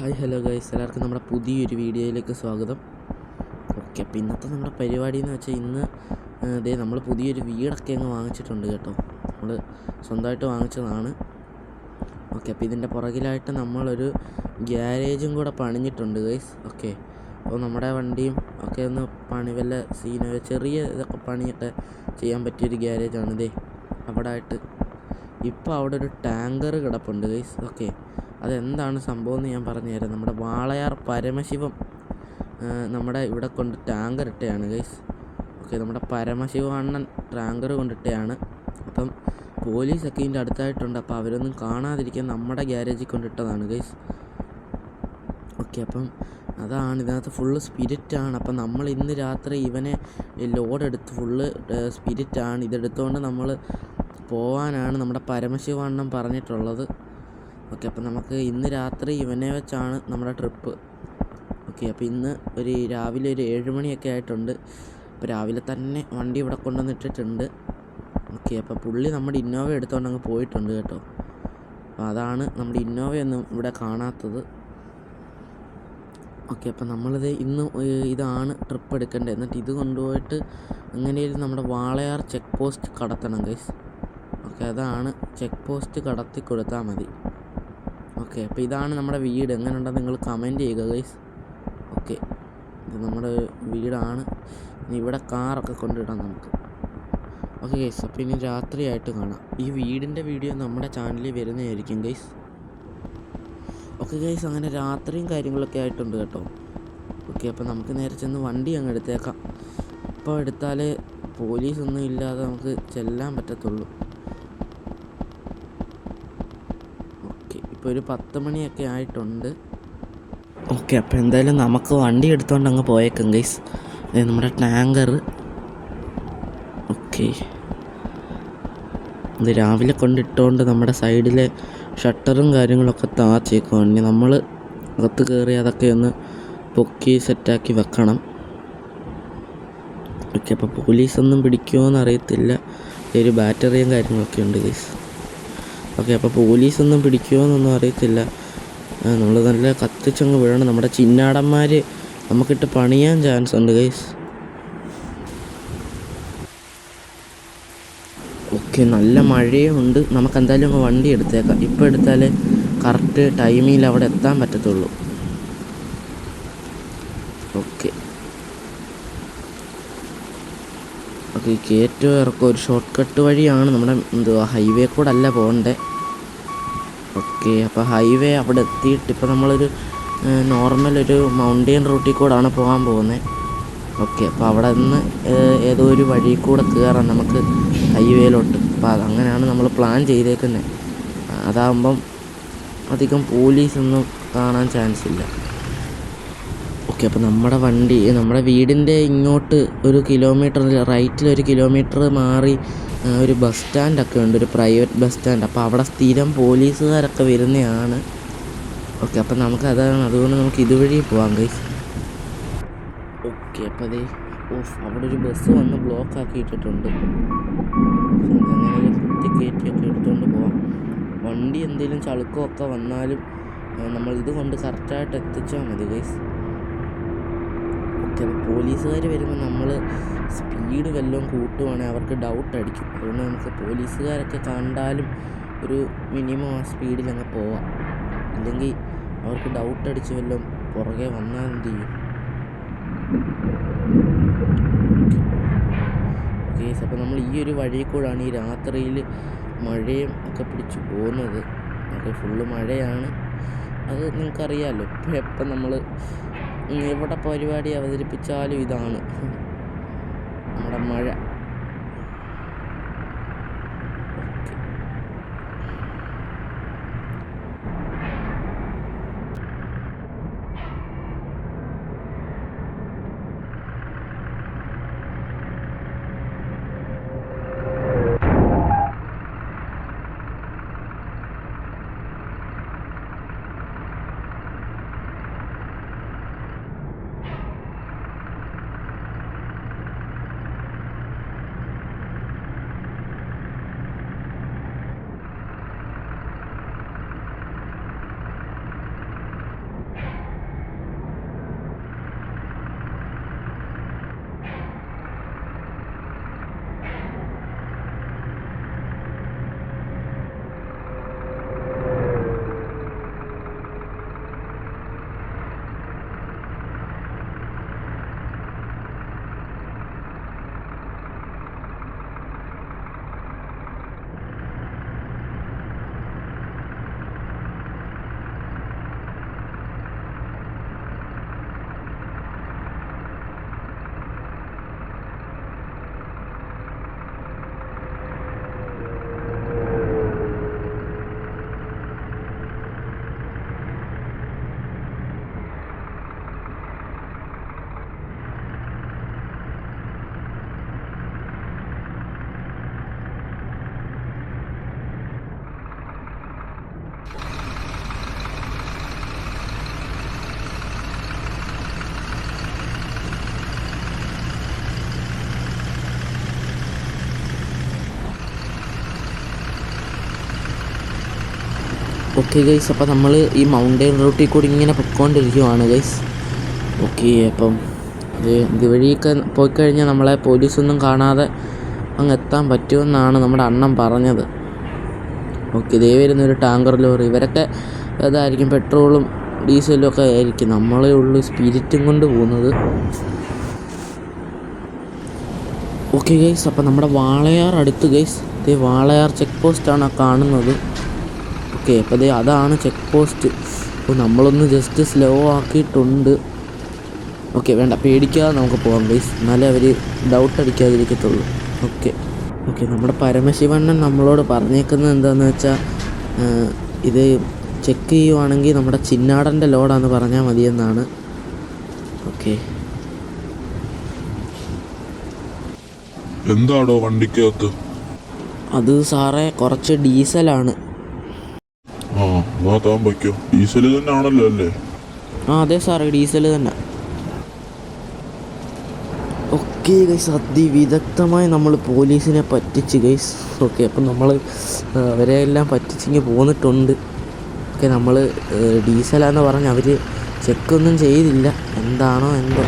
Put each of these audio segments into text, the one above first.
Hi hello guys എല്ലാവർക്കും നമ്മുടെ പുതിയൊരു വീഡിയോയിലേക്ക് സ്വാഗതം. ഓക്കെ അപ്പോൾ ഇന്നത്തെ നമ്മുടെ പരിപാടി എന്ന് വെച്ചാൽ ഇന്ന് ഇതേ നമ്മൾ പുതിയൊരു വീടൊക്കെ അങ്ങ് വാങ്ങിച്ചിട്ടുണ്ട് കേട്ടോ. നമ്മൾ സ്വന്തമായിട്ട് വാങ്ങിച്ചതാണ്. ഓക്കെ അപ്പോൾ ഇതിന്റെ പുറകിലായിട്ട് നമ്മളൊരു ഗ്യാരേജും കൂടെ പണിഞ്ഞിട്ടുണ്ട് ഗൈസ്. ഓക്കെ അപ്പോൾ നമ്മുടെ വണ്ടിയും ഒക്കെ ഒന്ന് പണി വല്ല സീന ചെറിയ ഇതൊക്കെ പണിയൊക്കെ ചെയ്യാൻ പറ്റിയൊരു ഗ്യാരേജാണ് ഇതേ അവിടെ ആയിട്ട് ഇപ്പോൾ അവിടെ ഒരു ടാങ്കർ കിടപ്പുണ്ട് ഗൈസ്. ഓക്കെ അതെന്താണ് സംഭവം എന്ന് ഞാൻ പറഞ്ഞുതരാം നമ്മുടെ വാളയാർ പരമശിവം നമ്മുടെ ഇവിടെ കൊണ്ട് ടാങ്കർ ഇട്ടയാണ് ഗൈസ് ഓക്കെ നമ്മുടെ പരമശിവ അണ്ണൻ ടാങ്കർ കൊണ്ടിട്ടയാണ് അപ്പം പോലീസൊക്കെ ഇതിന്റെ അടുത്തായിട്ടുണ്ട്. അപ്പോൾ അവരൊന്നും കാണാതിരിക്കാൻ നമ്മുടെ ഗ്യാരേജിൽ കൊണ്ടിട്ടതാണ് ഗൈസ് ഓക്കെ അപ്പം അതാണ് ഇതിനകത്ത് ഫുള്ള് സ്പിരിറ്റാണ് അപ്പം നമ്മൾ ഇന്ന് രാത്രി ഇവനെ ലോഡ് എടുത്ത് ഫുള്ള് സ്പിരിറ്റാണ് ഇതെടുത്തുകൊണ്ട് നമ്മൾ പോവാനാണ് നമ്മുടെ പരമശിവണ്ണം പറഞ്ഞിട്ടുള്ളത്. ഓക്കെ അപ്പം നമുക്ക് ഇന്ന് രാത്രി ഇവനെ വെച്ചാണ് നമ്മുടെ ട്രിപ്പ്. ഓക്കെ അപ്പോൾ ഇന്ന് ഒരു രാവിലെ ഒരു ഏഴ് മണിയൊക്കെ ആയിട്ടുണ്ട്. അപ്പോൾ രാവിലെ തന്നെ വണ്ടി ഇവിടെ കൊണ്ടുവന്നിട്ടിട്ടുണ്ട്. ഓക്കെ അപ്പോൾ പുള്ളി നമ്മുടെ ഇന്നോവ എടുത്തുകൊണ്ട് അങ്ങ് പോയിട്ടുണ്ട് കേട്ടോ. അപ്പോൾ അതാണ് നമ്മുടെ ഇന്നോവയൊന്നും ഇവിടെ കാണാത്തത്. ഓക്കെ അപ്പം നമ്മളിത് ഇന്ന് ഇതാണ് ട്രിപ്പ് എടുക്കേണ്ടത്. എന്നിട്ട് ഇത് കൊണ്ടുപോയിട്ട് എങ്ങനെയും നമ്മുടെ വാളയാർ ചെക്ക് പോസ്റ്റ് കടത്തണം ഗൈസ് ഓക്കെ അതാണ് ചെക്ക് പോസ്റ്റ് കടത്തി കൊടുത്താൽ മതി. ഓക്കെ അപ്പോൾ ഇതാണ് നമ്മുടെ വീട്. എങ്ങനെ ഉണ്ടെന്ന് നിങ്ങൾ കമന്റ് ചെയ്യുക ഗൈസ് ഓക്കെ ഇത് നമ്മുടെ വീടാണ്. ഇവിടെ കാറൊക്കെ കൊണ്ടിടാം നമുക്ക്. ഓക്കെ ഗൈസ് അപ്പോൾ ഇനി രാത്രിയായിട്ട് കാണാം. ഈ വീടിന്റെ വീഡിയോ നമ്മുടെ ചാനലിൽ വരുന്നതായിരിക്കും ഗൈസ് ഓക്കെ ഗൈസ് അങ്ങനെ രാത്രിയും കാര്യങ്ങളൊക്കെ ആയിട്ടുണ്ട് കേട്ടോ. ഓക്കെ അപ്പോൾ നമുക്ക് നേരെ ചെന്ന് വണ്ടി അങ്ങ് എടുത്തേക്കാം. ഇപ്പോൾ എടുത്താൽ പോലീസൊന്നും ഇല്ലാതെ നമുക്ക് ചെല്ലാൻ പറ്റത്തുള്ളൂ ഓക്കെ ഇപ്പോൾ ഒരു പത്ത് മണിയൊക്കെ ആയിട്ടുണ്ട്. ഓക്കെ അപ്പോൾ എന്തായാലും നമുക്ക് വണ്ടി എടുത്തുകൊണ്ട് അങ്ങ് പോയേക്കും ഗൈസ് നമ്മുടെ ടാങ്കർ. ഓക്കെ. ഇത് രാവിലെ കൊണ്ടിട്ടുകൊണ്ട് നമ്മുടെ സൈഡിലെ ഷട്ടറും കാര്യങ്ങളൊക്കെ താച്ചേക്കുവാണ് നമ്മൾ അകത്ത് കയറി അതൊക്കെ ഒന്ന് പൊക്കി സെറ്റാക്കി വെക്കണം. ഓക്കെ അപ്പോൾ പോലീസൊന്നും പിടിക്കുമോ എന്നറിയത്തില്ല ഒരു ബാറ്ററിയും കാര്യങ്ങളൊക്കെ ഉണ്ട് ഗൈസ് ഓക്കെ അപ്പോൾ പോലീസൊന്നും പിടിക്കുമോ എന്നൊന്നും അറിയത്തില്ല നമ്മൾ നല്ല കത്തിച്ചങ്ങ് വീഴണം. നമ്മുടെ ചിന്നാടന്മാർ നമുക്കിട്ട് പണിയാൻ ചാൻസ് ഉണ്ട് ഗൈസ് ഓക്കെ നല്ല മഴയും ഉണ്ട്. നമുക്ക് എന്തായാലും വണ്ടി എടുത്തേക്കാം. ഇപ്പോൾ എടുത്താലേ കറക്റ്റ് ടൈമിൽ അവിടെ എത്താൻ പറ്റത്തുള്ളൂ ഓക്കെ കയറ്റവും ഇറക്കം ഒരു ഷോർട്ട് കട്ട് വഴിയാണ് നമ്മുടെ എന്തുവാ ഹൈവേ കൂടെ അല്ല പോകണ്ടേ. ഓക്കെ അപ്പോൾ ഹൈവേ അവിടെ എത്തിയിട്ട് ഇപ്പോൾ നമ്മളൊരു നോർമൽ ഒരു മൗണ്ടെയിൻ റൂട്ടിൽ കൂടാണ് പോകാൻ പോകുന്നത് ഓക്കെ അപ്പോൾ അവിടെ നിന്ന് ഏതോ ഒരു വഴി കൂടെ കയറാം നമുക്ക് ഹൈവേയിലോട്ട് അപ്പോൾ അതങ്ങനെയാണ് നമ്മൾ പ്ലാൻ ചെയ്തേക്കുന്നത് അതാകുമ്പം അധികം പോലീസൊന്നും കാണാൻ ചാൻസ് ഇല്ല. ഓക്കെ അപ്പോൾ നമ്മുടെ വണ്ടി നമ്മുടെ വീടിന്റെ ഇങ്ങോട്ട് ഒരു കിലോമീറ്റർ റൈറ്റിൽ ഒരു കിലോമീറ്റർ മാറി ഒരു ബസ് സ്റ്റാൻഡൊക്കെ ഉണ്ട് ഒരു പ്രൈവറ്റ് ബസ് സ്റ്റാൻഡ് അപ്പോൾ അവിടെ സ്ഥിരം പോലീസുകാരൊക്കെ വരുന്നതാണ്. ഓക്കെ അപ്പോൾ നമുക്ക് അതാണ് അതുകൊണ്ട് നമുക്ക് ഇതുവഴി പോവാം ഗൈസ് ഓക്കെ അപ്പോൾ അതേ ഓഫ് അവിടെ ഒരു ബസ് വന്ന് ബ്ലോക്ക് ആക്കിയിട്ടിട്ടുണ്ട്. അങ്ങനെ കുത്തി കയറ്റിയൊക്കെ എടുത്തുകൊണ്ട് പോവാം. വണ്ടി എന്തെങ്കിലും ചളുക്കമൊക്കെ വന്നാലും ഇത് കൊണ്ട് കറക്റ്റായിട്ട് എത്തിച്ചാൽ മതി ഗൈസ് ഓക്കെ പോലീസുകാർ വരുമ്പോൾ നമ്മൾ സ്പീഡ് വല്ലതും കൂട്ടുവാണെങ്കിൽ അവർക്ക് ഡൗട്ട് അടിക്കും. അതുകൊണ്ട് നമുക്ക് പോലീസുകാരൊക്കെ കണ്ടാലും ഒരു മിനിമം ആ സ്പീഡിൽ അങ്ങ് പോവാം. ഇല്ലെങ്കിൽ അവർക്ക് ഡൗട്ട് അടിച്ച് വല്ലതും പുറകെ വന്നാൽ എന്ത് ചെയ്യും? കേസ് അപ്പോൾ നമ്മൾ ഈ ഒരു വഴിയിൽ കൂടാണ് ഈ രാത്രിയിൽ മഴയും ഒക്കെ പിടിച്ച് പോകുന്നത് ഒക്കെ ഫുള്ള് മഴയാണ്. അത് നിങ്ങൾക്കറിയാമല്ലോ ഇപ്പം എപ്പം നമ്മൾ എവിടെ പരിപാടി അവതരിപ്പിച്ചാലും ഇതാണ്. നമ്മുടെ മഴ. ഓക്കെ ഗൈസ് അപ്പോൾ നമ്മൾ ഈ മൗണ്ടെയിൻ റൂട്ടിൽ കൂടി ഇങ്ങനെ പൊയ്ക്കൊണ്ടിരിക്കുവാണ് ഗൈസ് ഓക്കെ അപ്പം ഇത് ഇതുവഴിയൊക്കെ പോയി കഴിഞ്ഞാൽ നമ്മളെ പോലീസൊന്നും കാണാതെ അങ്ങ് എത്താൻ പറ്റുമെന്നാണ് നമ്മുടെ അണ്ണൻ പറഞ്ഞത്. ഓക്കെ ഇതേ വരുന്ന ഒരു ടാങ്കർ ലോറി. ഇവരൊക്കെ ഇതായിരിക്കും പെട്രോളും ഡീസലും ഒക്കെ ആയിരിക്കും. നമ്മളേ ഉള്ളൂ സ്പിരിറ്റും കൊണ്ട് പോകുന്നത്. ഓക്കെ ഗൈസ് അപ്പോൾ നമ്മുടെ വാളയാർ അടുത്ത് ഗൈസ് ഇതേ വാളയാർ ചെക്ക് പോസ്റ്റാണ് കാണുന്നത്. ഓക്കെ അപ്പോൾ ദേ അതാണ് ചെക്ക് പോസ്റ്റ് അപ്പോൾ നമ്മളൊന്ന് ജസ്റ്റ് സ്ലോ ആക്കിയിട്ടുണ്ട്. ഓക്കെ വേണ്ട പേടിക്കാതെ നമുക്ക് പോകാം ഗൈസ് എന്നാലേ അവർ ഡൗട്ട് അടിക്കാതിരിക്കത്തുള്ളൂ. ഓക്കെ ഓക്കെ നമ്മുടെ പരമശിവണ്ണൻ നമ്മളോട് പറഞ്ഞേക്കുന്നത് എന്താണെന്ന് വെച്ചാൽ ഇത് ചെക്ക് ചെയ്യുവാണെങ്കിൽ നമ്മുടെ ചിന്നാടന്റെ ലോഡാന്ന് പറഞ്ഞാൽ മതിയെന്നാണ്. ഓക്കെ എന്താടോ വണ്ടിക്കകത്ത്? അത് സാറേ കുറച്ച് ഡീസലാണ്. എന്നാ താൻ ഡീസൽ തന്നെ അല്ലേ? ആ അതെ സാറേ ഡീസൽ തന്നെ. ഓക്കെ ഗൈസ് അതിവിദഗ്ധമായി നമ്മൾ പോലീസിനെ പറ്റിച്ച് ഗൈസ് ഓക്കെ അപ്പം നമ്മൾ അവരെ എല്ലാം പറ്റിച്ചിങ്ങ് പോന്നിട്ടുണ്ട്. ഓക്കെ നമ്മൾ ഡീസലാന്ന് പറഞ്ഞ് അവർ ചെക്കൊന്നും ചെയ്തില്ല. എന്താണോ എന്തോ.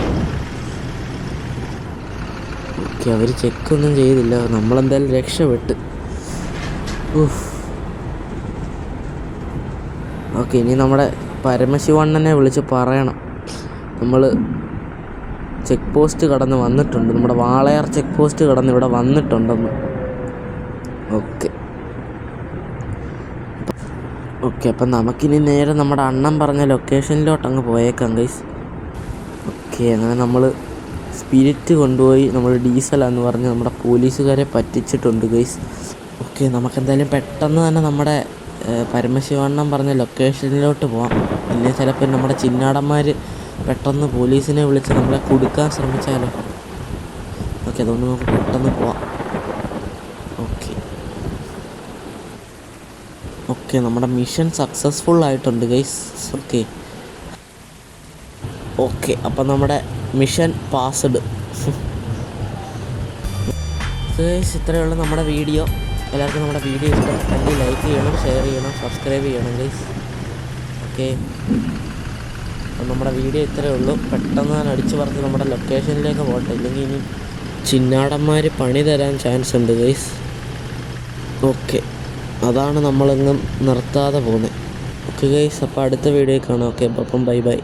ഓക്കെ അവർ ചെക്കൊന്നും ചെയ്തില്ല. നമ്മളെന്തായാലും രക്ഷപ്പെട്ട്. ഉഫ്. ഓക്കെ ഇനി നമ്മുടെ പരമശിവണ്ണനെ വിളിച്ച് പറയണം. നമ്മൾ ചെക്ക് പോസ്റ്റ് കടന്ന് വന്നിട്ടുണ്ട്. നമ്മുടെ വാളയാർ ചെക്ക് പോസ്റ്റ് കടന്ന് ഇവിടെ വന്നിട്ടുണ്ടെന്ന്. ഓക്കെ. ഓക്കെ അപ്പം നമുക്കിനി നേരെ നമ്മുടെ അണ്ണൻ പറഞ്ഞ ലൊക്കേഷനിലോട്ട് അങ്ങ് പോയേക്കാം ഗൈസ് ഓക്കെ അങ്ങനെ നമ്മൾ സ്പിരിറ്റ് കൊണ്ടുപോയി നമ്മൾ ഡീസലാന്ന് പറഞ്ഞ് നമ്മുടെ പോലീസുകാരെ പറ്റിച്ചിട്ടുണ്ട് ഗൈസ് ഓക്കെ നമുക്കെന്തായാലും പെട്ടെന്ന് തന്നെ നമ്മുടെ ഏഹ്, പരമശിവണ്ണൻ പറഞ്ഞ ലൊക്കേഷനിലോട്ട് പോവാം. ഇല്ലെങ്കിൽ ചിലപ്പോൾ നമ്മുടെ ചിന്നാടന്മാർ പെട്ടെന്ന് പോലീസിനെ വിളിച്ച് നമ്മളെ കൊടുക്കാൻ ശ്രമിച്ചാലോ? ഓക്കെ അതുകൊണ്ട് നമുക്ക് പെട്ടെന്ന് പോവാം. ഓക്കെ. ഓക്കെ നമ്മുടെ മിഷൻ സക്സസ്ഫുൾ ആയിട്ടുണ്ട് ഗൈസ്. ഓക്കെ. ഓക്കെ അപ്പം നമ്മുടെ മിഷൻ പാസ്ഡ്. ഗൈസ് ഇത്രയേ ഉള്ളൂ നമ്മുടെ വീഡിയോ. എല്ലാവർക്കും നമ്മുടെ വീഡിയോ ഇഷ്ടപ്പെട്ടെങ്കിൽ ലൈക്ക് ചെയ്യണം ഷെയർ ചെയ്യണം സബ്സ്ക്രൈബ് ചെയ്യണം ഗൈസ് ഓക്കെ അപ്പം നമ്മുടെ വീഡിയോ ഇത്രയേ ഉള്ളൂ. പെട്ടെന്ന് ഞാൻ അടിച്ചു പറഞ്ഞ് നമ്മുടെ ലൊക്കേഷനിലേക്ക് പോട്ടെ. ഇല്ലെങ്കിൽ ഇനി ചിന്നാടന്മാർ പണി തരാൻ ചാൻസ് ഉണ്ട് ഗൈസ് ഓക്കെ അതാണ് നമ്മളെങ്ങും നിർത്താതെ പോകുന്നത് ഓക്കെ ഗൈസ് അപ്പോൾ അടുത്ത വീഡിയോ കാണാം. ഓക്കെ അപ്പം ബൈ ബൈ